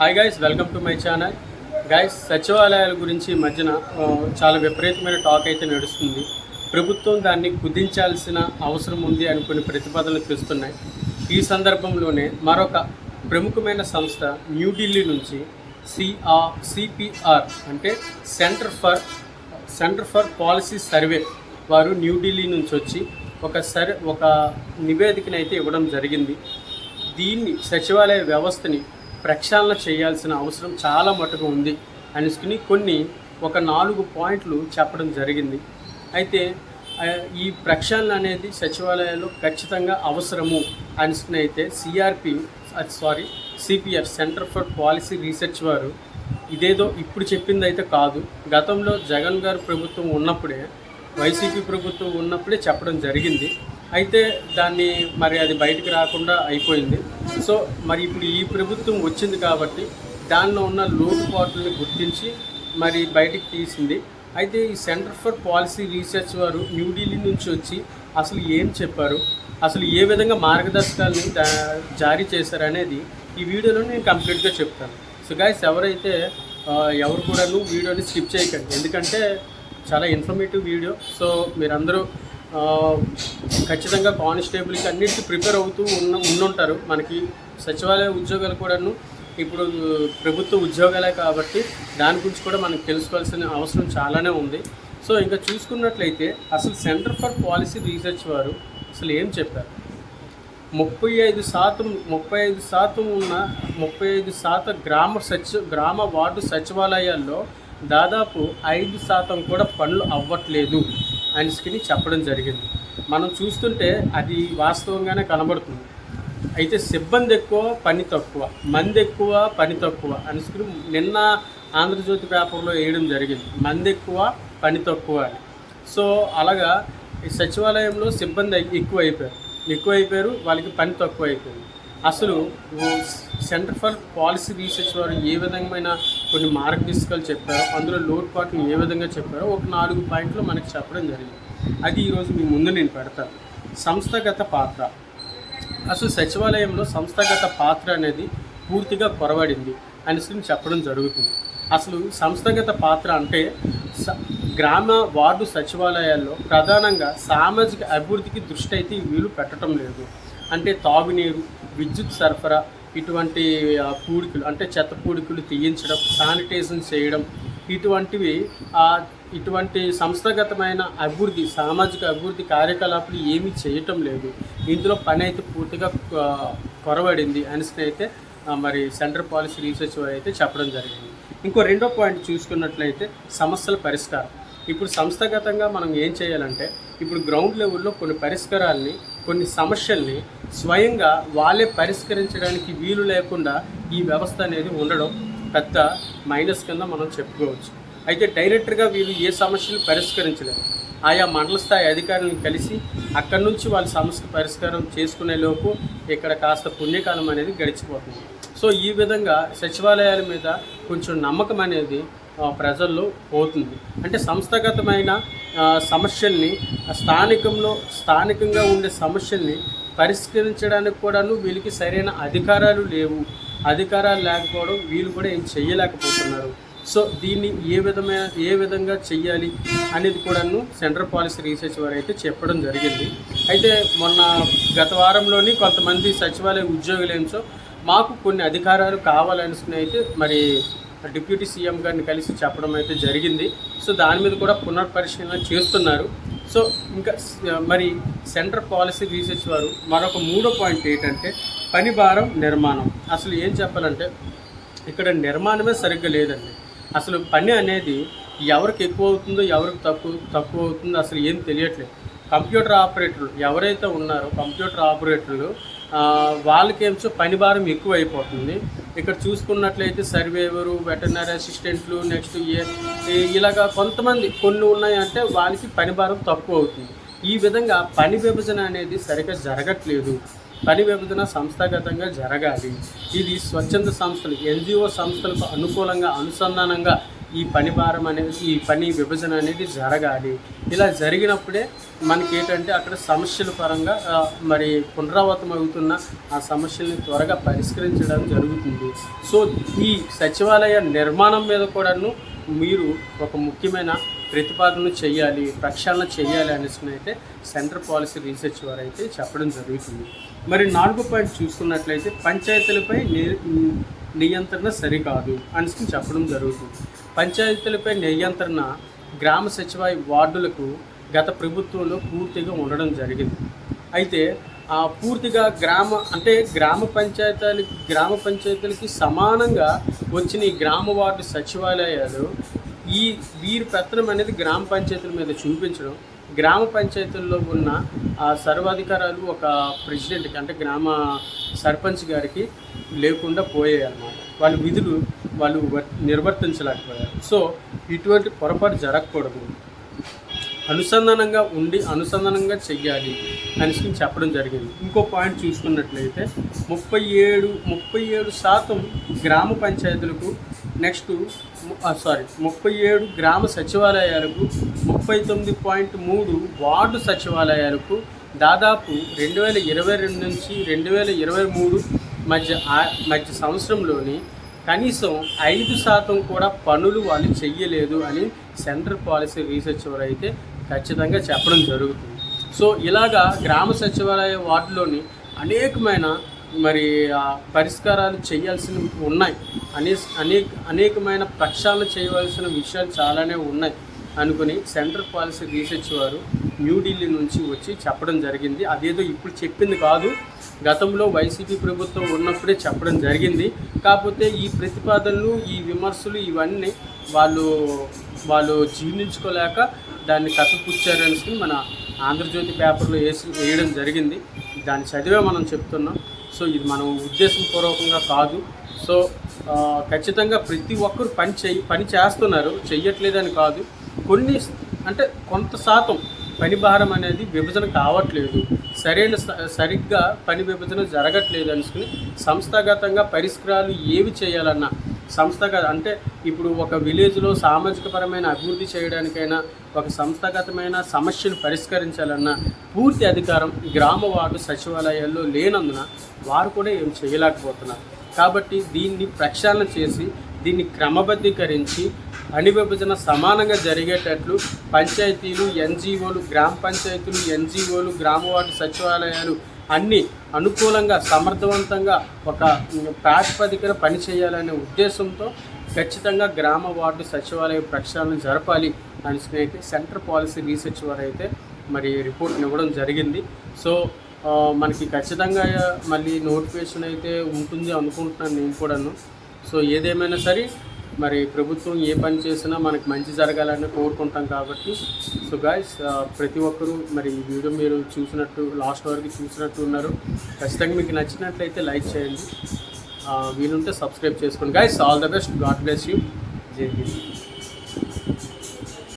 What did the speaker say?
Hi guys welcome to my channel guys సచివాలయాల గురించి మధ్యన చాలా విపరీతమైన టాక్ అయితే నడుస్తుంది. ప్రభుత్వం దాన్ని కుదించాల్సిన అవసరం ఉంది అని కొన్ని ప్రతిపాదనలు తెస్తున్నాయి. ఈ సందర్భంలోనే మరొక ప్రముఖమైన సంస్థ న్యూఢిల్లీ నుంచి సిఆర్ సిపిఆర్ అంటే centre for centre for policy survey వారు న్యూఢిల్లీ నుంచి వచ్చి ఒక సర్ ఒక నివేదికనైతే ఇవ్వడం జరిగింది. దీన్ని సచివాలయ వ్యవస్థని ప్రక్షాళన చేయాల్సిన అవసరం చాలా మటుకు ఉంది అనుకుని కొన్ని ఒక నాలుగు పాయింట్లు చెప్పడం జరిగింది. అయితే ఈ ప్రక్షాళన అనేది సచివాలయాల్లో ఖచ్చితంగా అవసరము అనుకుని అయితే CRP sorry CPR centre for policy research వారు ఇదేదో ఇప్పుడు చెప్పింది అయితే కాదు. గతంలో జగన్ గారు ప్రభుత్వం ఉన్నప్పుడే వైసీపీ ప్రభుత్వం ఉన్నప్పుడే చెప్పడం జరిగింది. అయితే దాన్ని మరి అది బయటికి రాకుండా అయిపోయింది. సో మరి ఇప్పుడు ఈ ప్రభుత్వం వచ్చింది కాబట్టి దానిలో ఉన్న లోటుపాట్లని గుర్తించి మరి బయటికి తీసింది. అయితే ఈ సెంటర్ ఫర్ పాలసీ రీసెర్చ్ వారు న్యూఢిల్లీ నుంచి వచ్చి అసలు ఏం చెప్పారు? అసలు ఏ విధంగా మార్గదర్శకాలను జారీ చేశారనేది ఈ వీడియోలో నేను కంప్లీట్గా చెప్తాను. సో గాయస్ ఎవరైతే ఎవరు కూడాను వీడియోని స్కిప్ చేయకండి. ఎందుకంటే చాలా ఇన్ఫర్మేటివ్ వీడియో. సో మీరందరూ ఖచ్చితంగా కానిస్టేబుల్కి అన్నిటికీ ప్రిపేర్ అవుతూ ఉన్న ఉండుంటారు. మనకి సచివాలయ ఉద్యోగాలు కూడాను ఇప్పుడు ప్రభుత్వ ఉద్యోగాలే కాబట్టి దాని గురించి కూడా మనకు తెలుసుకోవాల్సిన అవసరం చాలానే ఉంది. సో ఇంకా చూసుకున్నట్లయితే అసలు సెంటర్ ఫర్ పాలసీ రీసెర్చ్ వారు అసలు ఏం చెప్పారు? ముప్పై ఐదు శాతం ముప్పై ఐదు శాతం ఉన్న ముప్పై ఐదు శాతం గ్రామ సచి గ్రామ వార్డు సచివాలయాల్లో దాదాపు ఐదు శాతం కూడా పనులు అవ్వట్లేదు. అనిస్కిని చెప్పడం జరిగింది. మనం చూస్తుంటే అది వాస్తవంగానే కనబడుతుంది. అయితే సిబ్బంది ఎక్కువ పని తక్కువ. మంది ఎక్కువ పని తక్కువ. అనిస్కిని నిన్న ఆంధ్రజ్యోతి పేపర్లో వేయడం జరిగింది. మంది ఎక్కువ పని తక్కువ అని. సో అలాగా ఈ సచివాలయంలో సిబ్బంది ఎక్కువ అయిపోయారు ఎక్కువ అయిపోయారు వాళ్ళకి పని తక్కువ అయిపోయింది అసలు సెంటర్ ఫర్ పాలసీ రీసెర్చ్ వారు ఏ విధమైన కొన్ని మార్గదర్శకాలు చెప్పారో. అందులో లోటుపాట్లు ఏ విధంగా చెప్పారో ఒక నాలుగు పాయింట్లు మనకి చెప్పడం జరిగింది. అది ఈరోజు మీ ముందు నేను పెడతాను సంస్థాగత పాత్ర. అసలు సచివాలయంలో సంస్థాగత పాత్ర అనేది పూర్తిగా కొరవడింది అనేసి చెప్పడం జరుగుతుంది. అసలు సంస్థాగత పాత్ర అంటే స- గ్రామ వార్డు సచివాలయాల్లో ప్రధానంగా సామాజిక అభివృద్ధికి దృష్టి అయితే వీలు పెట్టడం లేదు. అంటే తాగునీరు విద్యుత్ సరఫరా ఇటువంటి పూడికలు అంటే చెత్త పూడికలు తీయించడం శానిటైజేషన్ చేయడం ఇటువంటివి ఇటువంటి సంస్థాగతమైన అభివృద్ధి సామాజిక అభివృద్ధి కార్యకలాపాలు ఏమీ చేయటం లేదు. ఇందులో పని అయితే పూర్తిగా కొరబడింది కొరవడింది అనేసి అయితే మరి సెంటర్ పాలసీ రీసెర్చ్ అయితే చెప్పడం జరిగింది. ఇంకో రెండో పాయింట్ చూసుకున్నట్లయితే సమస్యల పరిష్కారం. ఇప్పుడు సంస్థాగతంగా మనం ఏం చేయాలంటే ఇప్పుడు గ్రౌండ్ లెవెల్లో కొన్ని పరిష్కారాల్ని కొన్ని సమస్యల్ని స్వయంగా వాళ్ళే పరిష్కరించడానికి వీలు లేకుండా ఈ వ్యవస్థ అనేది ఉండడం పెద్ద మైనస్ కింద మనం చెప్పుకోవచ్చు. అయితే డైరెక్ట్గా వీళ్ళు ఏ సమస్యలు పరిష్కరించలేరు. ఆయా మండల స్థాయి అధికారులను కలిసి అక్కడి నుంచి వాళ్ళ సమస్య పరిష్కారం చేసుకునే లోపు ఇక్కడ కాస్త పుణ్యకాలం అనేది గడిచిపోతుంది. సో ఈ విధంగా సచివాలయాల మీద కొంచెం నమ్మకం అనేది ప్రజల్లో పోతుంది. అంటే సంస్థాగతమైన సమస్యల్ని స్థానికంలో స్థానికంగా ఉండే సమస్యల్ని పరిష్కరించడానికి కూడాను వీళ్ళకి సరైన అధికారాలు లేవు. అధికారాలు లేకపోవడం వీళ్ళు కూడా ఏం చేయలేకపోతున్నారు సో దీన్ని ఏ విధమైన ఏ విధంగా చెయ్యాలి అనేది కూడాను సెంట్రల్ పాలసీ రీసెర్చ్ వారు అయితే చెప్పడం జరిగింది. అయితే మొన్న గత వారంలోని కొంతమంది సచివాలయ ఉద్యోగులు ఏంచో మాకు కొన్ని అధికారాలు కావాలనుకుని అయితే మరి డిప్యూటీ సీఎం గారిని కలిసి చెప్పడం అయితే జరిగింది. సో దాని మీద కూడా పునర్పరిశీలన చేస్తున్నారు. సో ఇంకా మరి సెంటర్ పాలసీ రీసెర్చ్ వారు మరొక మూడో పాయింట్ ఏంటంటే పని భారం నిర్మాణం. అసలు ఏం చెప్పాలంటే ఇక్కడ నిర్మాణమే సరిగ్గా లేదండి. అసలు పని అనేది ఎవరికి ఎక్కువ అవుతుందో ఎవరికి తక్కువ తక్కువ అవుతుందో అసలు ఏం తెలియట్లేదు. కంప్యూటర్ ఆపరేటర్లు ఎవరైతే ఉన్నారో కంప్యూటర్ ఆపరేటర్లు వాళ్ళకేమో పని భారం ఎక్కువ అయిపోతుంది ఇక్కడ చూసుకున్నట్లయితే సర్వేవరు వెటర్నరీ అసిస్టెంట్లు నెక్స్ట్ ఏ ఇలాగా కొంతమంది కొన్ని ఉన్నాయంటే వాళ్ళకి పని భారం తక్కువ అవుతుంది. ఈ విధంగా పని విభజన అనేది సరిగ్గా జరగట్లేదు. పని విభజన సంస్థాగతంగా జరగాలి. ఇది స్వచ్ఛంద సంస్థలు ఎన్జిఓ సంస్థలకు అనుకూలంగా అనుసంధానంగా ఈ పని భారం అనేది ఈ పని విభజన అనేది జరగాలి. ఇలా జరిగినప్పుడే మనకి ఏంటంటే అక్కడ సమస్యల పరంగా మరి పునరావృతం అవుతున్న ఆ సమస్యల్ని త్వరగా పరిష్కరించడం జరుగుతుంది. సో ఈ సచివాలయ నిర్మాణం మీద కూడాను మీరు ఒక ముఖ్యమైన ప్రతిపాదన చేయాలి ప్రక్షాళన చేయాలి అనేసి అయితే సెంట్రల్ పాలసీ రీసెర్చ్ వారు అయితే చెప్పడం జరుగుతుంది. మరి నాలుగో పాయింట్ చూసుకున్నట్లయితే పంచాయతీలపై నియంత్రణ సరికాదు అనేసి చెప్పడం జరుగుతుంది. పంచాయతీలపై నియంత్రణ గ్రామ సచివాలయ వార్డులకు గత ప్రభుత్వంలో పూర్తిగా ఉండడం జరిగింది. అయితే ఆ పూర్తిగా గ్రామ అంటే గ్రామ పంచాయతీలకి గ్రామ పంచాయతీలకి సమానంగా వచ్చిన ఈ గ్రామ వార్డు సచివాలయాలు ఈ వీరి పెత్తనం అనేది గ్రామ పంచాయతీల మీద చూపించడం గ్రామ పంచాయతీల్లో ఉన్న ఆ సర్వాధికారాలు ఒక ప్రెసిడెంట్కి అంటే గ్రామ సర్పంచ్ గారికి లేకుండా పోయాయి అన్నమాట. వాళ్ళ విధులు వాళ్ళు నిర్వర్తించలేకపోయారు. సో ఇటువంటి పొరపాటు జరగకూడదు. అనుసంధానంగా ఉండి అనుసంధానంగా చెయ్యాలి అనేసి చెప్పడం జరిగింది. ఇంకో పాయింట్ చూసుకున్నట్లయితే ముప్పై ఏడు ముప్పై ఏడు శాతం గ్రామ పంచాయతీలకు నెక్స్ట్ సారీ ముప్పై ఏడు గ్రామ సచివాలయాలకు ముప్పై తొమ్మిది పాయింట్ మూడు వార్డు సచివాలయాలకు దాదాపు రెండు వేల ఇరవై రెండు నుంచి రెండు వేల ఇరవై మూడు మధ్య మధ్య సంవత్సరంలోని కనీసం ఐదు శాతం కూడా పనులు వాళ్ళు చెయ్యలేదు అని సెంట్రల్ పాలసీ రీసెర్చ్ వారు అయితే ఖచ్చితంగా చెప్పడం జరుగుతుంది. సో ఇలాగా గ్రామ సచివాలయ వార్డులోని అనేకమైన మరి పరిష్కారాలు చేయాల్సినవి ఉన్నాయి. అనే అనేక అనేకమైన ప్రక్షాళన చేయవలసిన విషయాలు చాలానే ఉన్నాయి అనుకుని సెంట్రల్ పాలసీ రీసెర్చ్ వారు న్యూఢిల్లీ నుంచి వచ్చి చెప్పడం జరిగింది. అదేదో ఇప్పుడు చెప్పింది కాదు. గతంలో వైసీపీ ప్రభుత్వం ఉన్నప్పుడే చెప్పడం జరిగింది. కాకపోతే ఈ ప్రతిపాదనలు ఈ విమర్శలు ఇవన్నీ వాళ్ళు వాళ్ళు జీర్ణించుకోలేక దాన్ని కప్పిపుచ్చారని మన ఆంధ్రజ్యోతి పేపర్లో వేసి వేయడం జరిగింది. దాన్ని చదివే మనం చెప్తున్నాం. సో ఇది మనం ఉద్దేశపూర్వకంగా కాదు. సో ఖచ్చితంగా ప్రతి ఒక్కరు పని చెయ్యి పని చేస్తున్నారు. చెయ్యట్లేదని కాదు. కొన్ని అంటే కొంత శాతం పని భారం అనేది విభజన కావట్లేదు. సరైన స- సరిగ్గా పని విభజన జరగట్లేదు అనుకుని సంస్థాగతంగా పరిష్కారాలు ఏవి చేయాలన్నా సంస్థాగత అంటే ఇప్పుడు ఒక విలేజ్లో సామాజిక పరమైన అభివృద్ధి చేయడానికైనా ఒక సంస్థాగతమైన సమస్యలు పరిష్కరించాలన్నా పూర్తి అధికారం గ్రామ వార్డు సచివాలయాల్లో లేనందున వారు కూడా ఏం చేయలేకపోతున్నారు. కాబట్టి దీన్ని ప్రక్షాళన చేసి దీన్ని క్రమబద్ధీకరించి పని విభజన సమానంగా జరిగేటట్లు పంచాయతీలు ఎన్జిఓలు గ్రామ పంచాయతీలు ఎన్జిఓలు గ్రామ వార్డు సచివాలయాలు అన్నీ అనుకూలంగా సమర్థవంతంగా ఒక ప్రాతిపదికన పనిచేయాలనే ఉద్దేశంతో ఖచ్చితంగా గ్రామ వార్డు సచివాలయ ప్రక్షాళన జరపాలి అని అయితే సెంటర్ పాలసీ రీసెర్చ్ వారు అయితే మరి రిపోర్ట్ని ఇవ్వడం జరిగింది. సో మనకి ఖచ్చితంగా మళ్ళీ నోటిఫికేషన్ అయితే ఉంటుంది అనుకుంటున్నాను నేను కూడాను. సో ఏదేమైనా సరే మరి ప్రభుత్వం ఏ పని చేసినా మనకు మంచి జరగాలని కోరుకుంటాం కాబట్టి. సో గాయస్ uh, ప్రతి ఒక్కరూ మరి ఈ వీడియో మీరు చూసినట్టు లాస్ట్ వరకు చూసినట్టు ఉన్నారు. ఖచ్చితంగా మీకు నచ్చినట్లయితే లైక్ చేయండి. Uh, వీలుంటే సబ్స్క్రైబ్ చేసుకోండి. Guys all the best god bless you Jai Hind.